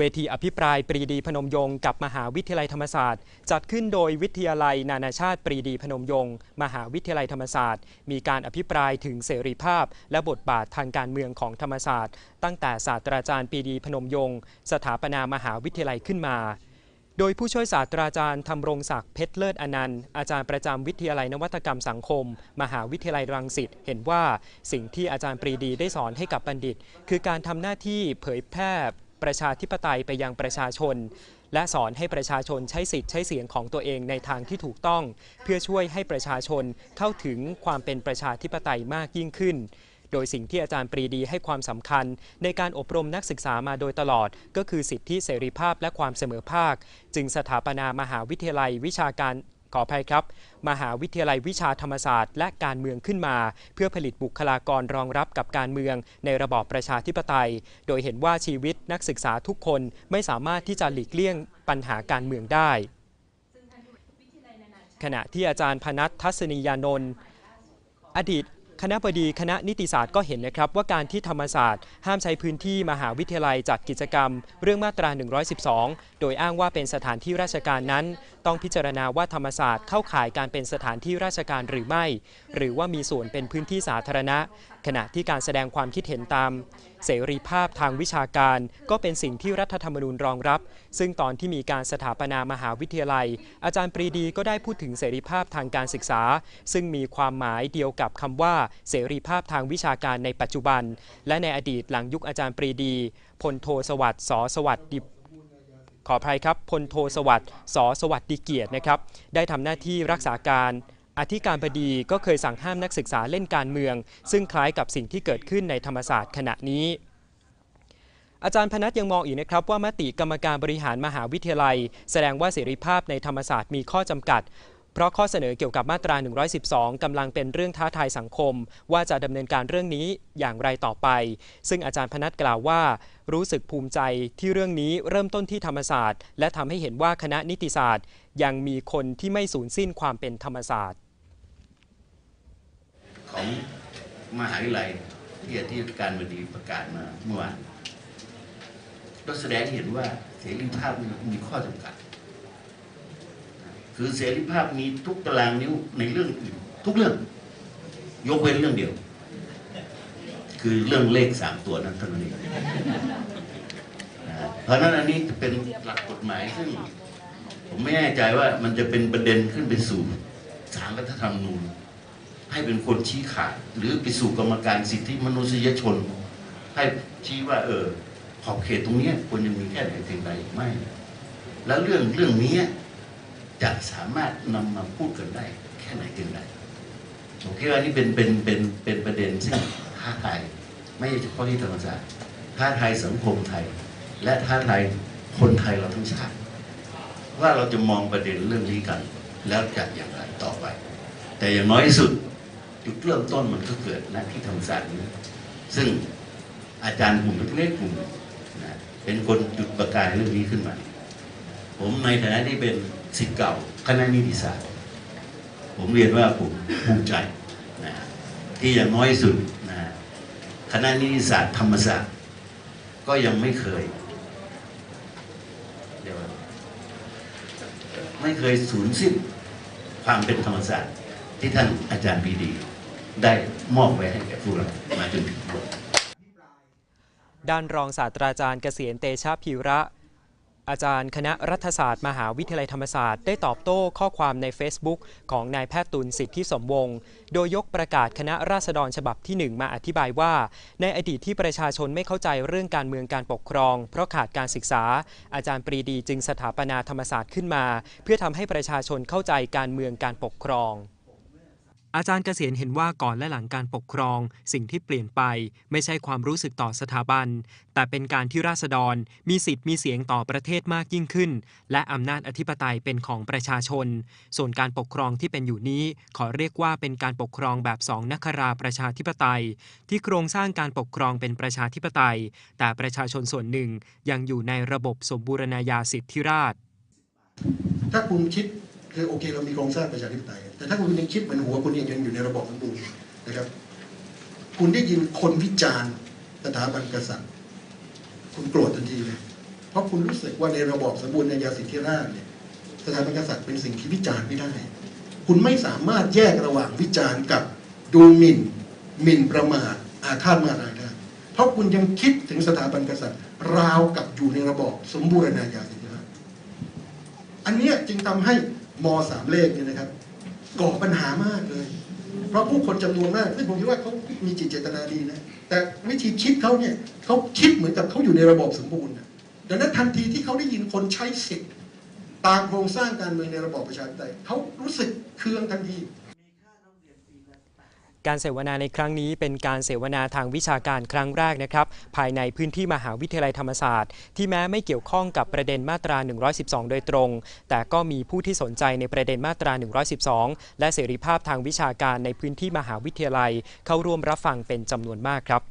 เวทีอภิปรายปรีดีพนมยงค์กับมหาวิทยาลัยธรรมศาสตร์ จัดขึ้นโดยวิทยาลัยนานาชาติปรีดีพนมยงค์มหาวิทยาลัยธรรมศาสตร์ มีการอภิปรายถึงเสรีภาพ และบทบาททางการเมืองของธรรมศาสตร์ ตั้งแต่ศาสตราจารย์ปรีดีพนมยงค์สถาปนามหาวิทยาลัยขึ้นมา โดยผู้ช่วยศาสตราจารย์ธำรงศักดิ์เพชรเลิศอนันต์อาจารย์ประจำวิทยาลัยนวัตกรรมสังคม มหาวิทยาลัยรังสิตเห็นว่าสิ่งที่อาจารย์ปรีดีได้สอนให้กับบัณฑิต คือการทำหน้าที่เผยแพร่ ประชาธิปไตยไปยังประชาชน และสอนให้ประชาชนใช้สิทธิ์ใช้เสียงของตัวเองในทางที่ถูกต้อง เพื่อช่วยให้ประชาชนเข้าถึงความเป็นประชาธิปไตยมากยิ่งขึ้น โดยสิ่งที่อาจารย์ปรีดีให้ความสำคัญ ในการอบรมนักศึกษามาโดยตลอด ก็คือสิทธิเสรีภาพและความเสมอภาค จึงสถาปนามหาวิทยาลัยวิชาการ ขออภัยครับ มหาวิทยาลัยวิชาธรรมศาสตร์ และการเมืองขึ้นมา เพื่อผลิตบุคลากรรองรับกับการเมืองในระบอบประชาธิปไตย โดยเห็นว่าชีวิตนักศึกษาทุกคนไม่สามารถที่จะหลีกเลี่ยงปัญหาการเมืองได้ ขณะที่อาจารย์พนัททัศนียานนท์อดีต คณะบดีคณะนิติศาสตร์ก็เห็นนะครับว่าการที่ธรรมศาสตร์ ห้ามใช้พื้นที่มหาวิทยาลัยจัดกิจกรรม เรื่องมาตรา 112 โดยอ้างว่าเป็นสถานที่ราชการนั้น ต้องพิจารณาว่าธรรมศาสตร์เข้าข่ายการเป็นสถานที่ราชการหรือไม่ หรือว่ามีส่วนเป็นพื้นที่สาธารณะขณะที่การแสดงความคิดเห็นตาม เสรีภาพทางวิชาการ ก็เป็นสิ่งที่รัฐธรรมนูญรองรับ ซึ่งตอนที่มีการสถาปนามหาวิทยาลัย อาจารย์ปรีดีก็ได้พูดถึงเสรีภาพทางการศึกษา ซึ่งมีความหมายเดียวกับคำว่า เสรีภาพทางวิชาการในปัจจุบัน และในอดีตหลังยุคอาจารย์ปรีดีพลโทสวัสดิ์สอสวัสดิ์ขออภัยครับพลโทสวัสดิ์สอสวัสดิเกียรตินะครับ ได้ทำหน้าที่รักษาการ อธิการบดีก็เคยสั่งห้ามนักศึกษาเล่นการเมือง ซึ่งคล้ายกับสิ่งที่เกิดขึ้นในธรรมศาสตร์ขณะนี้ อาจารย์พนัทยังมองอีกนะครับว่ามติกรรมการบริหารมหาวิทยาลัย แสดงว่าเสรีภาพในธรรมศาสตร์มีข้อจำกัดเพราะข้อเสนอเกี่ยวกับมาตรา 112 กำลังเป็นเรื่องท้าทายสังคม ว่าจะดำเนินการเรื่องนี้อย่างไรต่อไป ซึ่งอาจารย์พนัทกล่าวว่า รู้สึกภูมิใจที่เรื่องนี้เริ่มต้นที่ธรรมศาสตร์ และทำให้เห็นว่าคณะนิติศาสตร์ ยังมีคนที่ไม่สูญสิ้นความเป็นธรรมศาสตร์ ของมหาวิทยาลัยที่อธิการบดีประกาศมาเมื่อวานก็แสดงเห็นว่าเสรีภาพมีข้อจำกัด คือเสรีภาพมีทุกตารางนิ้วในเรื่องอื่นทุกเรื่อง ยกเว้นเรื่องเดียว คือเรื่องเลขสามตัวนั้นเท่านั้นเองเพราะนั้นอันนี้จะเป็นหลักกฎหมายซึ่ง ผมไม่แน่ใจว่ามันจะเป็นประเด็นขึ้นไปสู่ศาลรัฐธรรมนูญ ให้เป็นคนชี้ขาด หรือไปสู่กรรมการสิทธิมนุษยชน ให้ชี้ว่า เออ ขอบเขตตรงเนี้ยควรจะมีแค่ไหนเพียงใดไม่ แล้วเรื่องเรื่องนี้จะสามารถนำมาพูดกันได้ แค่ไหนเพียงใดผมคิดว่านี่เป็นเป็นเป็นเป็นประเด็นซึ่งท้าทายไม่ใช่เฉพาะที่ธรรมศาสตร์ท้าทายสังคมไทย และท้าทายคนไทยเราทั้งชาติว่าเราจะมองประเด็นเรื่องนี้กัน แล้วจะอย่างไรต่อไป แต่อย่างน้อยที่สุด จุดเริ่มต้นมันก็เกิดณที่ธรรมศาสตร์นี้ซึ่งอาจารย์กลุ่มเล็กๆกลุ่มนะเป็นคนจุดประกายเรื่องนี้ขึ้นมา ผมในฐานะที่เป็นศิษย์เก่าคณะนิติศาสตร์ ผมเรียนว่าผมภูมิใจนะที่อย่างน้อยสุดนะคณะนิติศาสตร์ธรรมศาสตร์ ก็ยังไม่เคยเรียวไม่เคยสูญสิ้นความเป็นธรรมศาสตร์ที่ท่านอาจารย์ปีดี ได้มอบไว้ให้แก่พวกเรามาจนถึงวันด้านรองศาสตราจารย์เกษียณเตชะพีระ อาจารย์คณะรัฐศาสตร์มหาวิทยาลัยธรรมศาสตร์ได้ตอบโต้ข้อความใน Facebook ของนายแพทย์ตุลสิทธิสมวงศ์โดยยกประกาศคณะราษฎรฉบับที่ 1 มาอธิบายว่า ในอดีตที่ประชาชนไม่เข้าใจเรื่องการเมืองการปกครอง เพราะขาดการศึกษา อาจารย์ปรีดีจึงสถาปนาธรรมศาสตร์ขึ้นมา เพื่อทำให้ประชาชนเข้าใจการเมืองการปกครอง อาจารย์เกษียณเห็นว่าก่อนและหลังการปกครอง สิ่งที่เปลี่ยนไป ไม่ใช่ความรู้สึกต่อสถาบัน แต่เป็นการที่ราษฎร มีสิทธิ์มีเสียงต่อประเทศมากยิ่งขึ้น และอำนาจอธิปไตยเป็นของประชาชน ส่วนการปกครองที่เป็นอยู่นี้ ขอเรียกว่าเป็นการปกครองแบบสองนักราประชาธิปไตย ที่โครงสร้างการปกครองเป็นประชาธิปไตย แต่ประชาชนส่วนหนึ่งยังอยู่ในระบบสมบูรณาญาสิทธิราชถ้าคุณคิด คือโอเคเรามีโครงสร้างประชาธิปไตย แต่ถ้าคุณยังคิดเหมือนหัวคุณยังอยู่ในระบอบสมบูรณ์นะครับ คุณได้ยินคนวิจารณ์สถาบันกษัตริย์ คุณโกรธทันทีเลย เพราะคุณรู้สึกว่าในระบอบสมบูรณาญาสิทธิราชเนี่ยสถาบันกษัตริย์เป็นสิ่งที่วิจารณ์ไม่ได้ คุณไม่สามารถแยกระหว่างวิจารณ์กับดูหมิ่นหมิ่นประมาทอาฆาตมารายได้ เพราะคุณยังคิดถึงสถาบันกษัตริย์ ราวกับอยู่ในระบอบสมบูรณาญาสิทธิราชอันนี้จึงทำให้ มสามเลขเนี่ยนะครับก่อปัญหามากเลย เพราะผู้คนจำนวนมากซึ่งผมคิดว่าเขามีจิตเจตนาดีนะ แต่วิธีคิดเขาเนี่ยเขาคิดเหมือนกับเขาอยู่ในระบบสมบูรณ์ดังนั้นทันทีที่เขาได้ยินคนใช้สิทธิ์ตามโครงสร้างการเมืองในระบอบประชาธิปไตยเขารู้สึกเคืองทันที การเสวนาในครั้งนี้เป็นการเสวนาทางวิชาการครั้งแรกนะครับ ภายในพื้นที่มหาวิทยาลัยธรรมศาสตร์ ที่แม้ไม่เกี่ยวข้องกับประเด็นมาตรา 112 โดยตรง แต่ก็มีผู้ที่สนใจในประเด็นมาตรา 112 และเสรีภาพทางวิชาการในพื้นที่มหาวิทยาลัย เข้าร่วมรับฟังเป็นจำนวนมากครับ